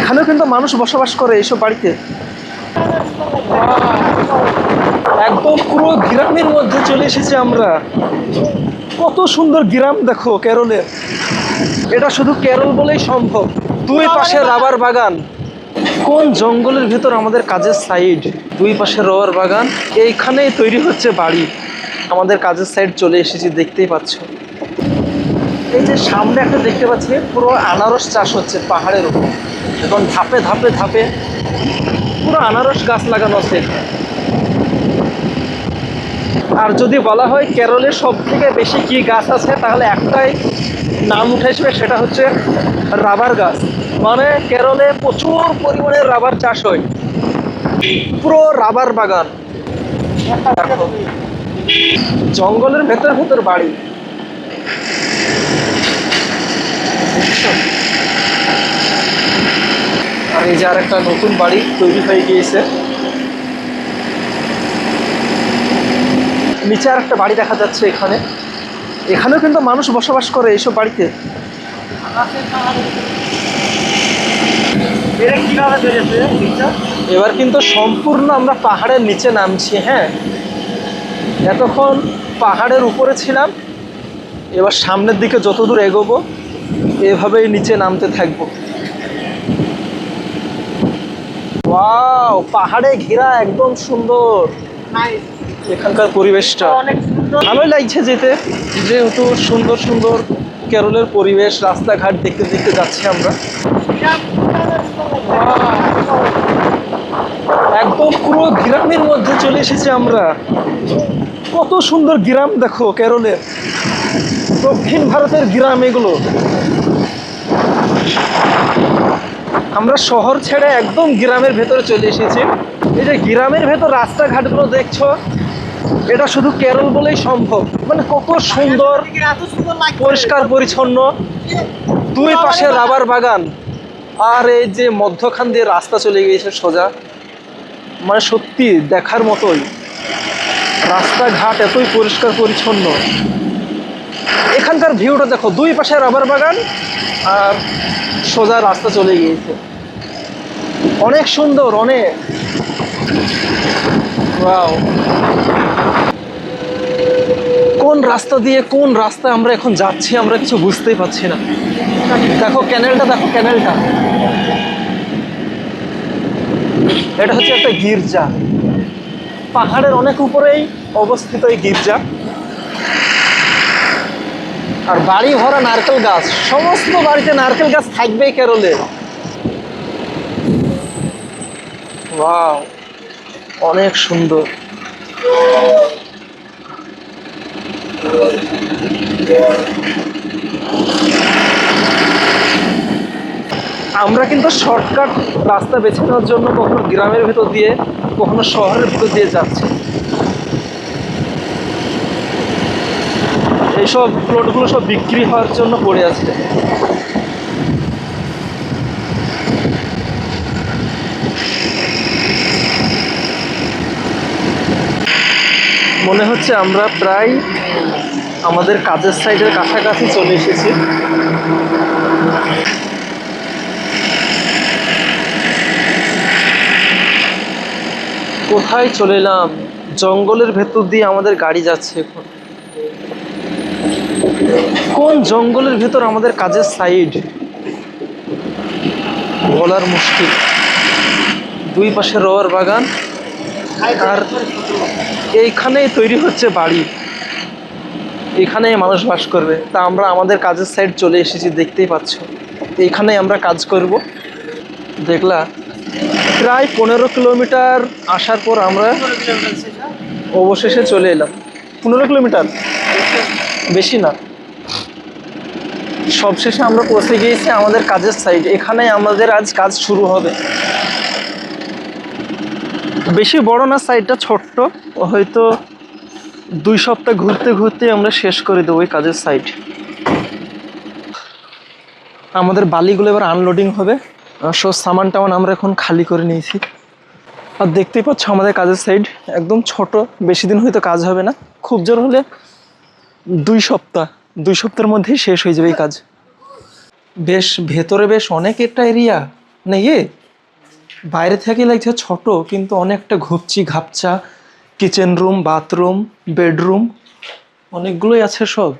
এখানেও কিন্তু মানুষ বসবাস করে এইসব বাড়িতে। একদম পুরো গ্রামের মধ্যে চলে এসেছি আমরা। কত সুন্দর গ্রাম দেখো, কেরলের। এটা শুধু কেরল বলেই সম্ভব। দুই পাশে রাবার বাগান। কোন জঙ্গলের ভিতর আমাদের কাজের সাইড দুই পাশে রাবার বাগান। এইখানেই তৈরি হচ্ছে বাড়ি। আমাদের কাজের সাইড চলে এসেছি, দেখতেই পাচ্ছ। এই যে সামনে একটা দেখতে পাচ্ছি, পুরো আনারস চাষ হচ্ছে পাহাড়ের উপর। এখন ধাপে ধাপে ধাপে পুরো আনারস গাছ লাগানো আছে। আর যদি বলা হয় কেরলের সব থেকে বেশি কি গাছ আছে, তাহলে একটাই নাম উঠে আসবে, সেটা হচ্ছে রাবার গাছ। মানে কেরলে প্রচুর পরিমাণে রাবার চাষ হয়। পুরো রাবার বাগান। জঙ্গলের ভেতর ভেতর বাড়ি? আর এই যে আর একটা নতুন বাড়ি তৈরি হয়ে গিয়েছে। নিচে আর একটা বাড়ি দেখা যাচ্ছে এখানে। এখানেও কিন্তু মানুষ বসবাস করে এইসব বাড়িতে? এবার কিন্তু সম্পূর্ণ আমরা পাহাড়ের নিচে নামছি হ্যাঁ। এতক্ষণ পাহাড়ের উপরে ছিলাম এবার সামনের দিকে যতদূর এগোবো এভাবেই নিচে নামতে থাকব। ওয়াও পাহাড়ে ঘেরা একদম সুন্দর। এখানকার পরিবেশটা। ভালোই লাগছে যেতে। যেহেতু সুন্দর সুন্দর কেরলের পরিবেশ রাস্তাঘাট দেখতে দেখতে যাচ্ছি আমরা। একদম পুরো গ্রামের মধ্যে চলে এসেছি আমরা। কত সুন্দর গ্রাম দেখো কেরলের। দক্ষিণ ভারতের গ্রাম এগুলো। আমরা শহর ছেড়ে একদম গ্রামের ভেতরে চলে এসেছি। এই যে গ্রামের ভেতর রাস্তাঘাটগুলো দেখছ, এটা শুধু কেরল বলেই সম্ভব। মানে কত সুন্দর, পরিষ্কার, পরিচ্ছন্ন। দুই পাশে রাবার বাগান। আর এই যে মধ্যখান দিয়ে রাস্তা চলে গিয়েছে সোজা। মানে সত্যি দেখার মতোই। রাস্তাঘাট এতই পরিষ্কার, পরিচ্ছন্ন। এখানকার ভিউটা দেখো, দুই পাশে রাবার বাগান আর সোজা রাস্তা চলে গিয়েছে। অনেক সুন্দর, অনেক. কোন রাস্তা দিয়ে কোন রাস্তা আমরা এখন যাচ্ছি, আমরা কিছু বুঝতেই পারছি না। দেখো ক্যানেলটা দেখো ক্যানেলটা। এটা হচ্ছে একটা গির্জা। পাহাড়ের অনেক উপরেই অবস্থিত এই গির্জা। আর বাড়ি ভরা নারকেল গাছ, সমস্ত বাড়িতে নারকেল গাছ থাকবেই কেরলে। ওয়াও, অনেক সুন্দর। আমরা কিন্তু শর্টকাট রাস্তা বেছে নেওয়ার জন্য কখনো গ্রামের ভেতর দিয়ে, কখনো শহরের ভেতর দিয়ে যাচ্ছি। এইসব প্লটগুলো সব বিক্রি হওয়ার জন্য পড়ে আছে। মনে হচ্ছে আমরা প্রায় আমাদের কাজের সাইডের কাছাকাছি চলে এসেছি। কোথায় চলে এলাম? জঙ্গলের ভেতর দিয়ে আমাদের গাড়ি যাচ্ছে এখন। কোন জঙ্গলের ভিতর আমাদের কাজের সাইড বলার মুশকিল। দুই পাশে রবার বাগান, আর এইখানেই তৈরি হচ্ছে বাড়ি। এখানেই মানুষ বাস করবে। তা আমরা আমাদের কাজের সাইড চলে এসেছি, দেখতেই পাচ্ছ। এইখানেই আমরা কাজ করব। দেখলা, প্রায় পনেরো কিলোমিটার আসার পর আমরা অবশেষে চলে এলাম। পনেরো কিলোমিটার? বেশি না। সবশেষে আমরা পৌঁছে গিয়েছি আমাদের কাজের সাইড এখানে আমাদের আজ কাজ শুরু হবে। বেশি বড় না সাইডটা ছোট্ট। হয়তো দুই সপ্তাহ ঘুরতে ঘুরতে আমরা শেষ করে দেবো ওই কাজের সাইড আমাদের বালিগুলো এবার আনলোডিং হবে। সব সামান টামান আমরা এখন খালি করে নিয়েছি। আর দেখতেই পাচ্ছ আমাদের কাজের সাইড একদম ছোট। বেশি দিন হয়তো কাজ হবে না। খুব জোর হলে দুই সপ্তাহ। দুই সপ্তাহের মধ্যেই শেষ হয়ে যাবে এই কাজ। বেশ, ভেতরে বেশ অনেক একটা এরিয়া না ইয়ে বাইরে থেকে লাগছে ছোট, কিন্তু অনেকটা ঘুপচি, ঘাপচা কিচেন রুম বাথরুম বেডরুম অনেকগুলোই আছে সব।